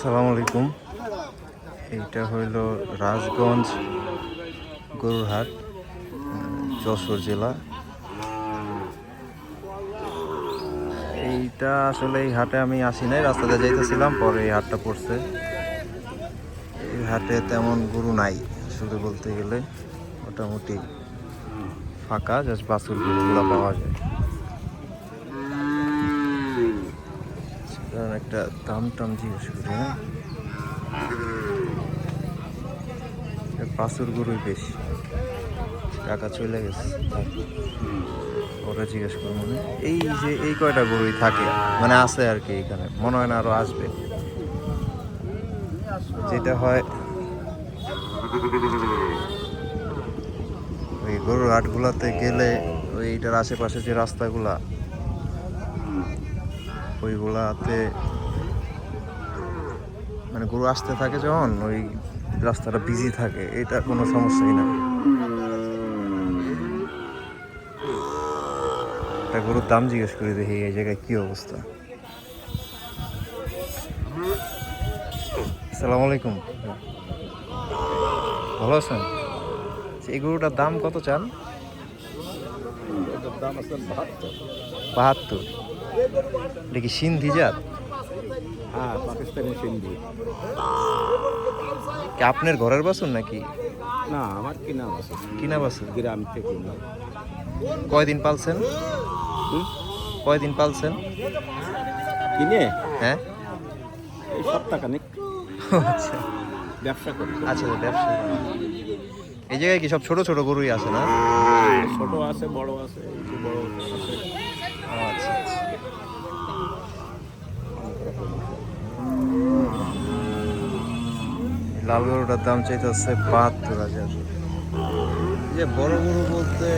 আসসালামু আলাইকুম। এইটা হইল রাজগঞ্জ গরুরহাট যশোর জেলা। এইটা আসলে এই হাটে আমি আসি নাই রাস্তাতে যাইতেছিলাম, পরে এই হাটটা পড়ছে। এই হাটে তেমন গরু নাই, আসলে বলতে গেলে। মোটামুটি ফাঁকা জাস্ট বাছুর গরুগুলো পাওয়া যায়। কারণ একটা দাম টাম জিজ্ঞেস করি হ্যাঁ বাছুর গরুই বেশি টাকা চলে গেছে। ওরা জিজ্ঞেস করব না। এই যে এই কয়টা গরুই থাকে মানে আছে আর কি এখানে মনে হয় না আরও আসবে যেটা হয়, ওই গরুর হাটগুলাতে গেলে ওই এইটার আশেপাশে যে রাস্তাগুলা ওইগুলাতে মানে গরু আসতে থাকে যখন ওই রাস্তাটা বিজি থাকে এটা কোনো সমস্যাই না। একটা গরুর দাম জিজ্ঞেস করে দেখি এই জায়গায় কি অবস্থা। আসসালামু আলাইকুম। ভালো আছেন? আচ্ছা, এই গরুটার দাম কত চান? দাম আছে বাহাত্তর। বাহাত্তর। এটা কি সিন্ধি জাত? হ্যাঁ পাকিস্তানি সিন্ধি। কি আপনার ঘরের বাসুন নাকি? না আমার কিনা আছে কিনা বাসুন গ্রাম থেকে না। কয়দিন পালছেন? কয়দিন পালছেন? কিনে? হ্যাঁ? এই সপ্তাহখানিক। আচ্ছা। ব্যবসা করি। আচ্ছা ব্যবসা এই জায়গায় কি সব ছোট ছোট গরুই আছে না? ছোট আছে বড় আছে বড় আছে। আচ্ছা আচ্ছা এই লাল গরুটার দাম চাইতেছে বাহাত্তর হাজার। যে বড় গরু বলতে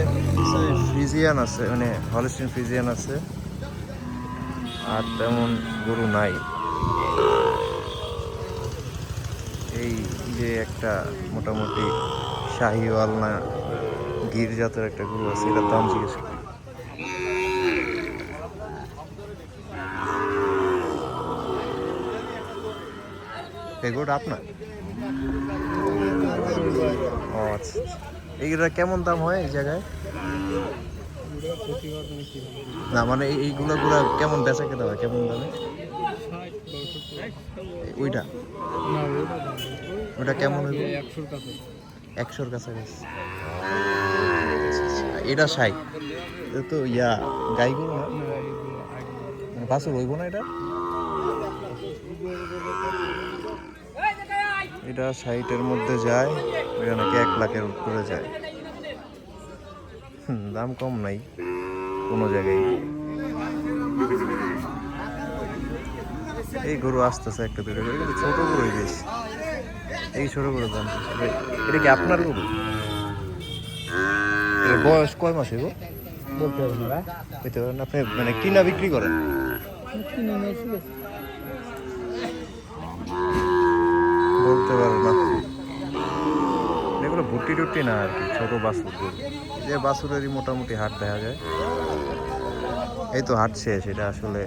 ফ্রিজিয়ান আছে মানে হলিস্টিন ফ্রিজিয়ান আছে, আর তেমন গরু নাই। এই যে একটা মোটামুটি শাহিওয়াল না গির জাতের একটা গরু আছে, এটার দাম জিজ্ঞেস গরুটা আপনার? আচ্ছা। এইগুলা কেমন দাম হয় এই জায়গায়? না মানে এই- এইগুলা গুলা কেমন বেচা কেনা হয়? কেমন দামে? ওইটা? ওটা কেমন হইব? একশোর কাছাকাছি। এটা ষাট। তো ইয়া গাই গরু না? মানে বাছুর হইব না এটা? এটা ষাটের মধ্যে যায় ওইটা নাকি এক লাখের উপরে যায়। দাম কম নাই, কোনো জায়গায়। এই গরু আসতেছে একটা দুটো করে কিন্তু ছোট বেশ। এই ছোট গরুর দাম এটা- এটা কি আপনার গরু? বয়স কয় মাসে গো? বলতে পারব না। হইতে পারেন আপনি মানে কিনা বিক্রি করেন? বলতে পারো না। এগুলো ভুট্টি টুট্টি না আর কি, ছোটো। এই যে বাছুরেরই মোটামুটি হাট দেখা যায়। এই তো হাট শেষ, এটা আসলে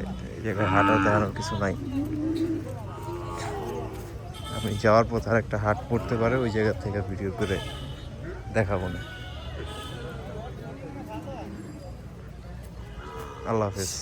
জায়গায় হাট দেখানোর কিছু নাই। আপনি যাওয়ার পথ আর একটা হাট পড়তে পারে, ওই জায়গা থেকে ভিডিও করে দেখাবো না। আল্লাহ হাফেজ।